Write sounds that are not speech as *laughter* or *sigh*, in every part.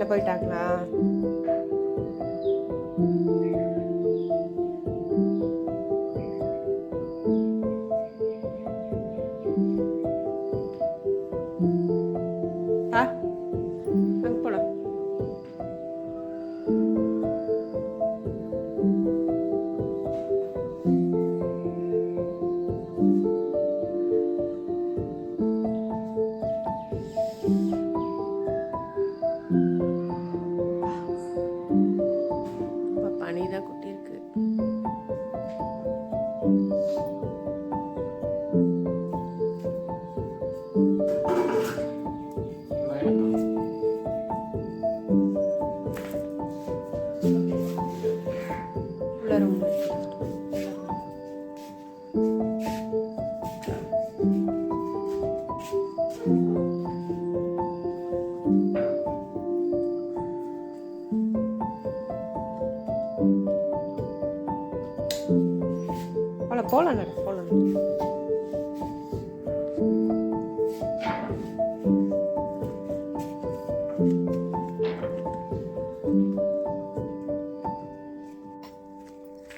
இல்லை போயிட்டாங்களா podcast.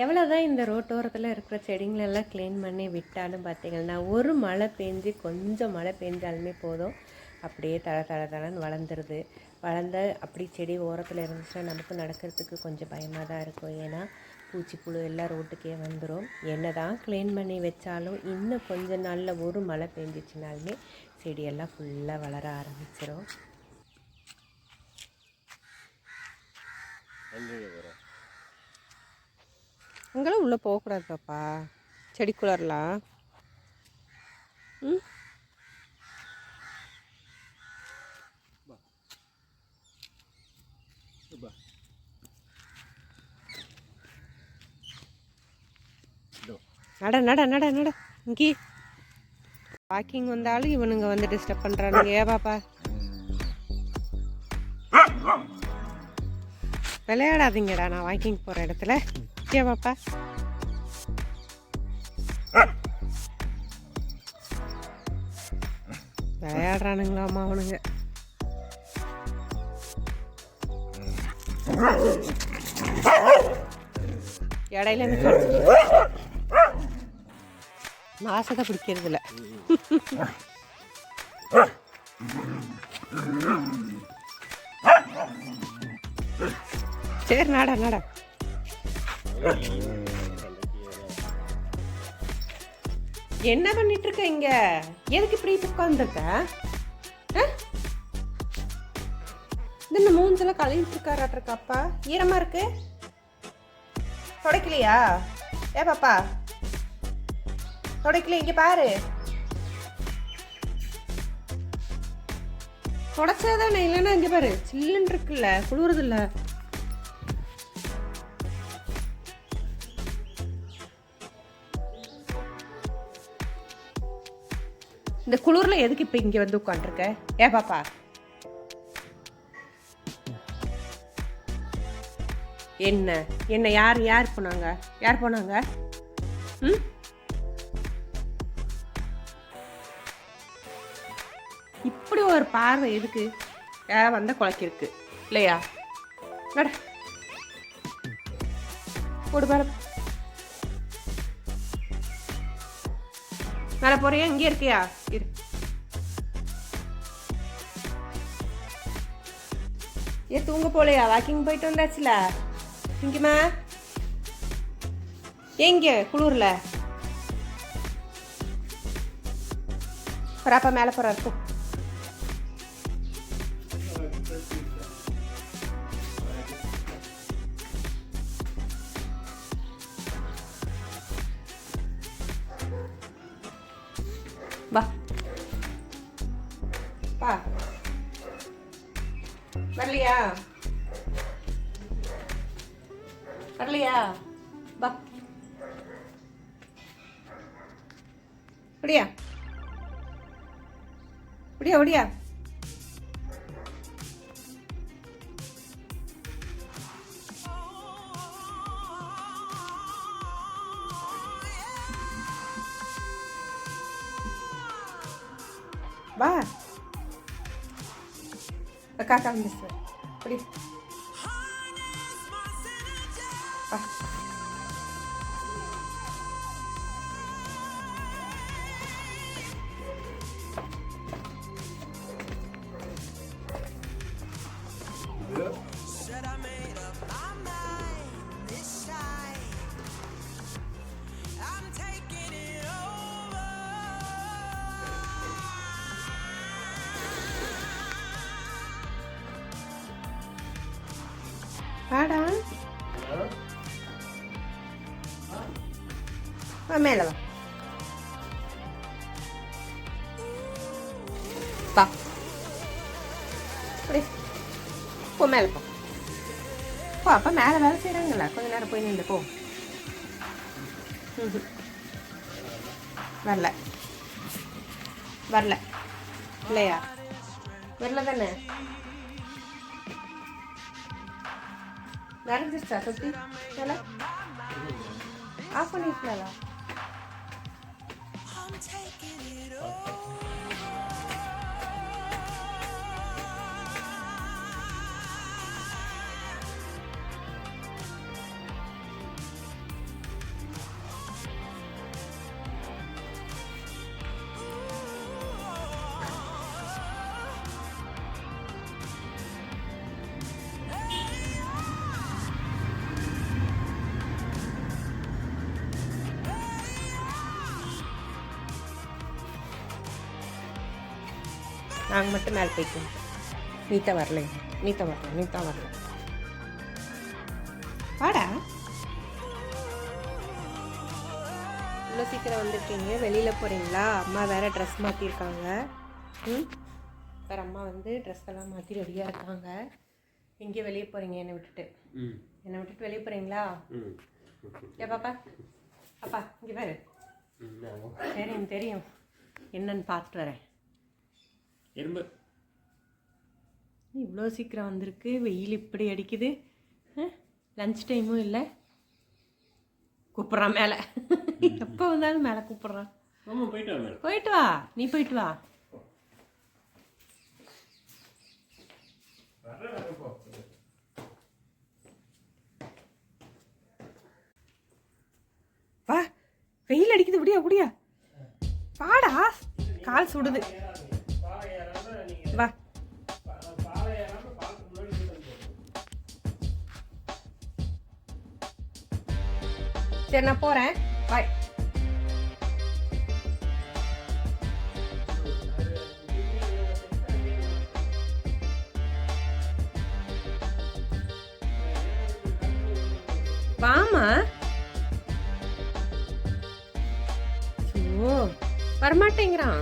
எவ்வளோ தான் இந்த ரோட்டோரத்தில் இருக்கிற செடிங்களெல்லாம் க்ளீன் பண்ணி விட்டாலும் பார்த்தீங்கன்னா ஒரு மழை பெஞ்சு கொஞ்சம் மழை பெஞ்சாலுமே போதும். அப்படியே தட தட தடன்னு வளர்ந்துருது. வளர்ந்த அப்படி செடி ஓரத்தில் இருந்துச்சுன்னா நமக்கு நடக்கிறதுக்கு கொஞ்சம் பயமாக தான் இருக்கும். ஏன்னா பூச்சி புழு எல்லாம் ரோட்டுக்கே வந்துடும் என்ன தான் க்ளீன் பண்ணி வச்சாலும் இன்னும் கொஞ்ச நாளில் ஒரு மழை பெஞ்சிச்சினாலுமே செடியெல்லாம் ஃபுல்லாக வளர ஆரம்பிச்சிடும் அங்கெல்லாம் உள்ளே போகக்கூடாது பாப்பா? செடிக்குள்ளரலாம் ம்? நட நட நட நட. இங்கே. வாக்கிங் வந்தாலும் இவனுங்க வந்து டிஸ்டர்ப் பண்ணுறானுங்க ஏ பாப்பா? விளையாடாதீங்கடா. நான் வாக்கிங் போகிற இடத்துல. ஏ பாப்பா. விளையாடுறானுங்களாம்மா அவனுங்க. இடையில இருந்து மாசத்தை பிடிக்கிறது இல்லை சரி நாடா நட. என்ன பண்ணிட்டு இருக்க இங்க? எதுக்கு இப்படி உட்காந்துருக்க இந்த மூஞ்செல்லாம் கழுவிட்டு இருக்காராட்டிருக்க அப்பா. ஈரமா இருக்கு? தொடக்கலையா? ஏ பாப்பா. தொடக்கல இங்க பாரு. தொடச்சாதானே? இல்லைன்னா இங்க பாரு. சில்லுன்னு இருக்குல்ல குளிருது இல்லை இந்த குளிரில் எதுக்கு இப்போ இங்கே வந்து உட்காந்துருக்க ஏ பாப்பா. என்ன? என்ன யார் யார் போனாங்க? யார் போனாங்க? ம்? இப்படி ஒரு பார்வை எதுக்கு? யாரா வந்த குலைக்கிருக்கு இல்லையா? நட. போடு மேல மேலே போறியா இங்கே இருக்கியா இரு ஏ தூங்க போலையா வாக்கிங் போயிட்டு வந்தாச்சுல இங்கம்மா எங்க குளூர்ல அப்பா மேலே போகிற இருக்கும் பா. வரலையா? வரலையா? பா. அப்படியா அப்படியா அப்படியா Bye. காக்கா வந்துச்சு அப்படி மேலே வா. பா அப்படி. போ மேலே போ. போ அப்போ மேலே வேலை செய்கிறாங்களா கொஞ்ச நேரம் போய் நின்று போ. வரல. வரல. இல்லையா? வரல தானே? நடந்துருச்சா சுத்தி ஆஃப் பண்ணிருக்கலாம் taking it over. நாங்கள் மட்டும் மேலே போய்க்கோம் நீத்தா வரல நீத்தா வரல நீத்தா வரல. வாடா. இவ்வளோ சீக்கிரம் வந்திருக்கீங்க. வெளியில் போகிறீங்களா அம்மா வேறு ட்ரெஸ் மாற்றிருக்காங்க ம்? வேறு அம்மா வந்து ட்ரெஸ் எல்லாம் மாற்றி ரெடியாக இருக்காங்க. எங்கே வெளியே போகிறீங்க என்னை விட்டுட்டு. என்னை விட்டுட்டு வெளியே போகிறீங்களா ஏ பாப்பா. அப்பா இங்கே பாரு. தெரியும் தெரியும். என்னன்னு பார்த்துட்டு வரேன். எறும்பு இவ்வளோ சீக்கிரம் வந்திருக்கு. வெயில் இப்படி அடிக்குது. லஞ்ச் டைமும் இல்லை. கூப்பிட்றான் மேலே. *laughs* எப்போ வந்தாலும் மேலே கூப்பிட்றான். போயிட்டு வா நீ போயிட்டு வா. வா. வெயில் அடிக்குது. முடியா முடியா வாடா. கால் சுடுது. வா. சரி நான் போகிறேன் பாய் வாமா ஓ வரமாட்டேங்கிறான்.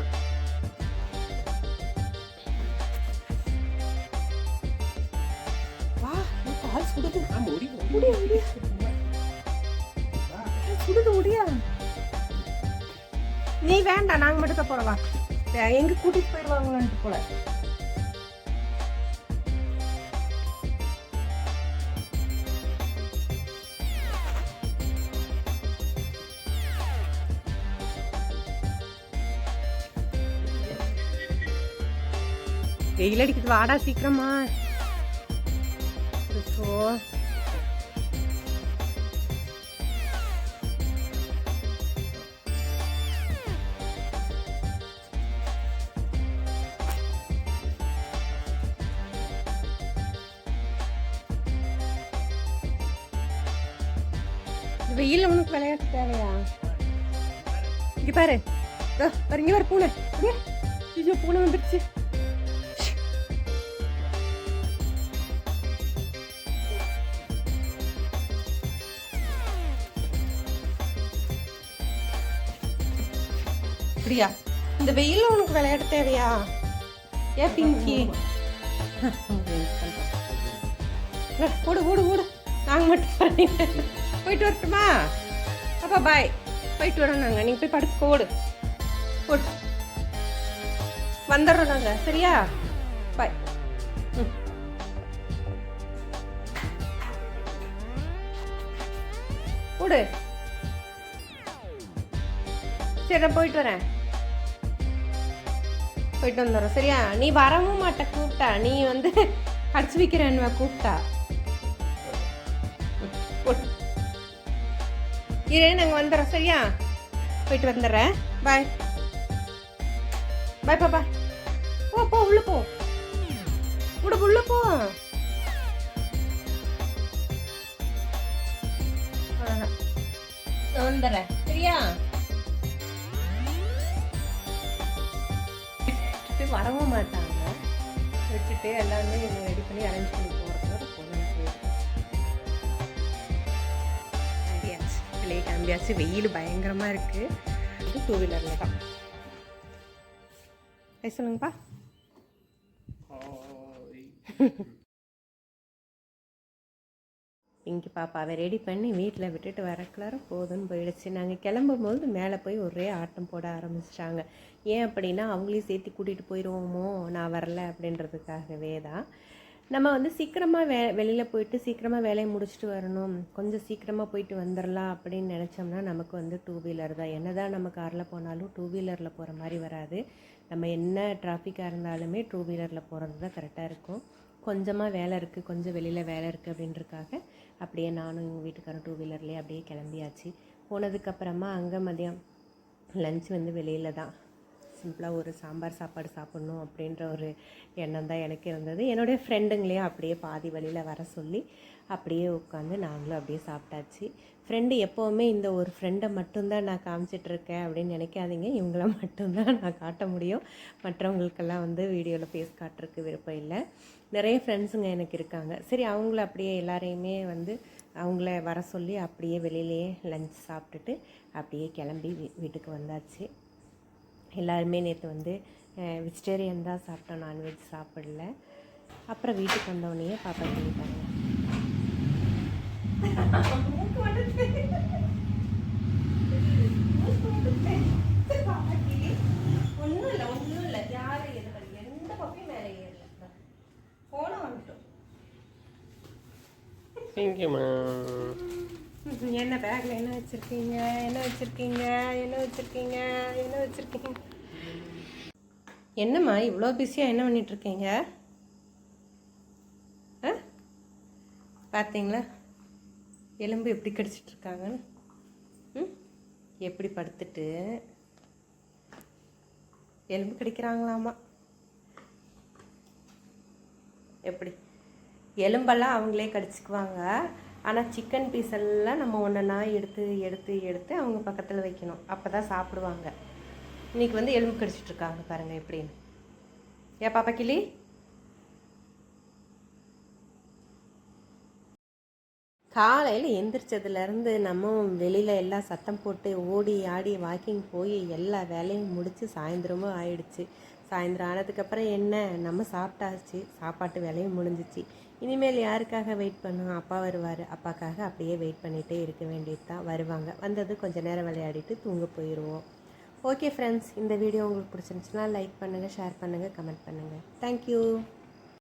வேண்டாம் நாங்க மட்டும் தான் போறவா எங்க கூட்டிட்டு போயிடுவாங்களோன்ட்டு போல. வெயில் அடிக்குது வாடா சீக்கிரமா. ஸோ வெயில் உனக்கு விளையாட்டு தேவையா? இங்க பாரு. இதோ, பாரு இங்க பாரு பூனை. ஐயோ பூனை வந்துருச்சு. அப்படியா இந்த வெயில்ல உனக்கு விளையாட தேவையா? ஏ பிங்கி? *laughs* ஓடு ஓடு ஓடு. நாங்கள் மட்டும் போறீங்க. போயிட்டு வரட்டுமா? அப்பா பாய் போயிட்டு வரோம் நாங்கள் நீங்கள் போய் படுத்து போடு போடு வந்துடுறோம் நாங்கள் சரியா? பாய் ம். போடு சரி நான் போயிட்டு வரேன். போயிட்டு வந்துடுறோம். சரியா? நீ வரவும் மாட்ட கூப்பிட்டா. நீ வந்து *laughs* அடிச்சு வைக்கிறேன்னு கூப்பிட்டா. இரு நாங்கள் வந்துடுறோம் சரியா? போயிட்டு வந்துடுறேன் பாய் பாய் பாப்பா. போ போ உள்ள போ. உள்ள உள்ள போ. வந்துடுறேன் சரியா? வரவும் மாட்டாங்க. வச்சுட்டு எல்லாமே ரெடி பண்ணி அரேஞ்ச் பண்ணிப்போம் கிளம்பியாச்சு. வெளியே கிளம்பியாச்சு வெயில் பயங்கரமாக இருக்குது டூ வீலரில் தான். பேச சொல்லுங்கப்பா. இங்கே பாப்பாவை ரெடி பண்ணி வீட்டில் விட்டுட்டு வரக்குள்ளார போதும்னு போயிடுச்சு. நாங்கள் கிளம்பும்போது மேலே போய் ஒரே ஆட்டம் போட ஆரம்பிச்சிட்டாங்க. ஏன் அப்படின்னா அவங்களையும் சேர்த்து கூட்டிகிட்டு போயிடுவோமோ நான் வரல அப்படின்றதுக்காகவே தான் நம்ம வந்து சீக்கிரமாக வே வெளியில் போயிட்டு சீக்கிரமாக வேலையை முடிச்சுட்டு வரணும். கொஞ்சம் சீக்கிரமாக போயிட்டு வந்துடலாம் அப்படின்னு நினச்சோம்னா நமக்கு வந்து டூ வீலர் தான். என்ன தான் நம்ம காரில் போனாலும் டூ வீலரில் போகிற மாதிரி வராது. நம்ம என்ன டிராஃபிக்காக இருந்தாலுமே டூ வீலரில் போகிறது தான் கரெக்டாக இருக்கும். கொஞ்சமாக வேலை இருக்குது கொஞ்சம் வெளியில் வேலை இருக்குது அப்படின்றக்காக அப்படியே நானும் எங்கள் வீட்டுக்காரன் டூ வீலர்லேயே அப்படியே கிளம்பியாச்சு. போனதுக்கப்புறமா அங்கே மதியம் லஞ்ச் வந்து வெளியில் தான். சிம்பிளாக ஒரு சாம்பார் சாப்பாடு சாப்பிட்ணும் அப்படின்ற ஒரு எண்ணம் தான் எனக்கு இருந்தது. என்னுடைய ஃப்ரெண்டுங்களையும் அப்படியே பாதி வழியில் வர சொல்லி அப்படியே உட்காந்து நாங்களும் அப்படியே சாப்பிட்டாச்சு. ஃப்ரெண்டு எப்போவுமே இந்த ஒரு ஃப்ரெண்டை மட்டும்தான் நான் காமிச்சிட்ருக்கேன் அப்படின்னு நினைக்காதீங்க. இவங்கள மட்டும்தான் நான் காட்ட முடியும். மற்றவங்களுக்கெல்லாம் வந்து வீடியோவில் ஃபேஸ் காட்டுறதுக்கு விருப்பம் இல்லை. நிறைய ஃப்ரெண்ட்ஸுங்க எனக்கு இருக்காங்க. சரி அவங்கள அப்படியே எல்லாரையுமே வந்து அவங்கள வர சொல்லி அப்படியே வெளியிலேயே லஞ்ச் சாப்பிட்டுட்டு அப்படியே கிளம்பி வீ வீட்டுக்கு வந்தாச்சு. எல்லாருமே நேற்று வந்து வெஜிடேரியன் தான் சாப்பிட்டோம். நான்வெஜ் சாப்பிடல. அப்புறம் வீட்டுக்கு வந்தோடனே பாப்பா பண்ணிட்டாங்க ஒன்றும் இல்லை ஒன்றும் இல்லை யாரும் எந்த பப்பியும் மேலே ஏறல போன வந்துட்டோம் என்ன பேக்கில் என்ன வச்சுருக்கீங்க? என்ன வச்சுருக்கீங்க? என்ன வச்சுருக்கீங்க? என்ன வச்சுருக்கீங்க? என்னம்மா இவ்வளோ பிஸியாக என்ன பண்ணிகிட்ருக்கீங்க ஆ? பார்த்தீங்களா எலும்பு எப்படி கடிச்சிட்ருக்காங்கன்னு? ம்? எப்படி படுத்துட்டு? எலும்பு கடிக்கிறாங்களாமா எப்படி? எலும்பெல்லாம் அவங்களே கடிச்சுக்குவாங்க. ஆனால் சிக்கன் பீஸ் எல்லாம் நம்ம ஒன்றா எடுத்து எடுத்து எடுத்து அவங்க பக்கத்தில் வைக்கணும். அப்போ தான் சாப்பிடுவாங்க. இன்னைக்கு வந்து எலும்பு கடிச்சிட்டு இருக்காங்க பாருங்கள் எப்படின்னு. ஏ பாப்பா கிளி? காலையில் எந்திரிச்சதுலேருந்து நம்ம வெளியில் எல்லாம் சத்தம் போட்டு ஓடி ஆடி வாக்கிங் போய் எல்லா வேலையும் முடித்து சாயந்தரமும் ஆயிடுச்சு. சாயந்தரம் ஆனதுக்கப்புறம் என்ன? நம்ம சாப்பிட்டாச்சு. சாப்பாட்டு வேலையும் முடிஞ்சிச்சு. இனிமேல் யாருக்காக வெயிட் பண்ணும் அப்பா வருவார். அப்பாக்காக அப்படியே வெயிட் பண்ணிகிட்டே இருக்க வேண்டியது தான். வருவாங்க. வந்தது கொஞ்சம் நேரம் விளையாடிட்டு தூங்க போயிடுவோம் ஓகே ஃப்ரெண்ட்ஸ் இந்த வீடியோ உங்களுக்கு பிடிச்சிருந்துச்சுன்னா லைக் பண்ணுங்கள் ஷேர் பண்ணுங்கள் கமெண்ட் பண்ணுங்கள் தேங்க்யூ